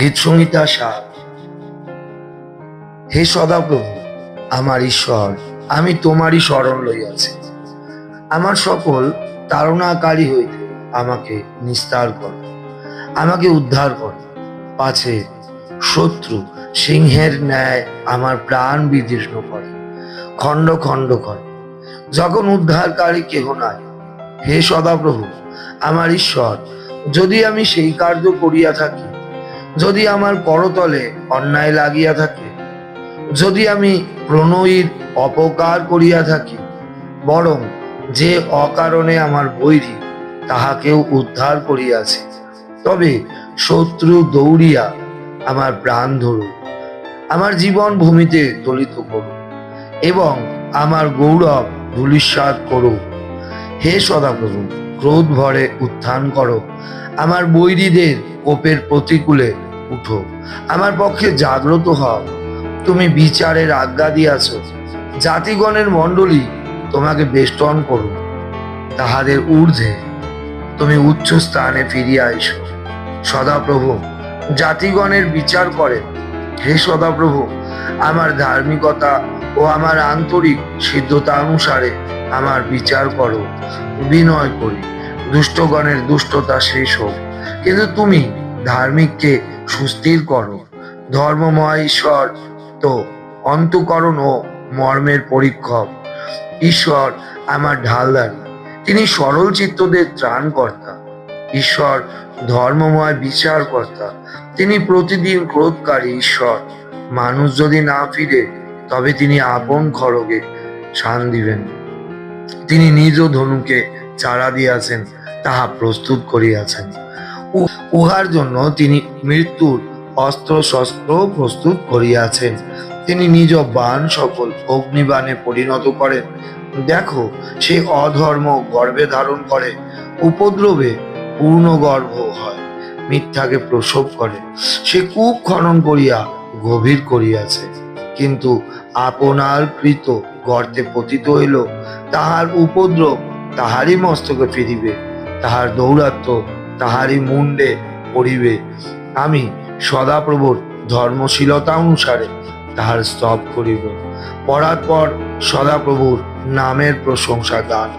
গীত সংহিতা হে সদাপ্রভু, আমার ঈশ্বর, আমি তোমারই শরণ লইয়াছি। আমার সকল তাড়নাকারী হইতে আমাকে নিস্তার কর, আমাকে উদ্ধার কর। পাছে, শত্রু সিংহের ন্যায় আমার প্রাণ বিদীর্ণ করে। খণ্ড খণ্ড করে। যখন উদ্ধারকারী কেহ নাই হে সদাপ্রভু, আমার ঈশ্বর, যদি আমি সেই কার্য করিয়া থাকি, যদি আমার করতলে অন্যায় লাগিয়া থাকে, যদি আমি প্রণয়ীর অপকার করিয়া থাকি, বরং যে অকারণে আমার বৈরী, তাহাকেও উদ্ধার করিয়াছে। তবে শত্রু দৌড়িয়া আমার প্রাণ ধরুন আমার জীবন ভূমিতে দলিত করুন এবং আমার গৌরব ধূলিসাৎ করুক হে সদাপ্রভু, ক্রোধ ভরে উত্থান করো। আমার বৈরীদের কোপের প্রতিকূলে উঠো। আমার পক্ষে জাগ্রত হও। তুমি বিচারের আজ্ঞা দিয়াছ। জাতিগণের মণ্ডলী তোমাকে বেষ্টন করো তাহাদের ঊর্ধ্বে তুমি উচ্চ স্থানে ফিরিয়া এসো। সদাপ্রভু, জাতিগণের বিচার করেন। হে সদাপ্রভু, আমার ধার্মিকতা ও আমার আন্তরিক সিদ্ধতা অনুসারে আমার বিচার করো, বিনয় করি। দুষ্টগণের দুষ্টতা শেষ হোক। কিন্তু তুমি ধার্মিককে সুস্থির করো। ধর্মময় ঈশ্বর তো অন্তকরণ ও মর্মের পরীক্ষক। ঈশ্বর আমার ঢালদারি তিনি সরল চিত্তদের ত্রাণকর্তা। ঈশ্বর ধর্মময় বিচারকর্তা। তিনি প্রতিদিন ক্রোধকারী ঈশ্বর। মানুষ যদি না ফিরে, তবে তিনি আপন খড়গে শান দিবেন। তিনি নিজ ধনুকে চারা দিয়াছেন, তাহা প্রস্তুত করিয়াছেন। উহার জন্য তিনি মৃত্যুর অস্ত্র শস্ত্র প্রস্তুত করিয়াছেন। তিনি নিজ বাণ সকল অগ্নিবাণে পরিণত করেন। দেখো, সে অধর্ম গর্ভে ধারণ করে, উপদ্রবে পূর্ণ গর্ভ হয়, মিথ্যাকে প্রসব করে। সে কূপ খনন করিয়া গভীর করিয়াছে, কিন্তু আপনার কৃত গর্তে পতিত হইল, তাহার উপদ্রব তাহারই মস্তকে ফিরিবে, তাহার দৌরাত্ম তাহারই মুন্ডে পড়িবে। আমি সদাপ্রভুর ধর্মশীলতা অনুসারে তাহার স্তব করিব। পরাৎপর সদাপ্রভুর নামের প্রশংসা গান।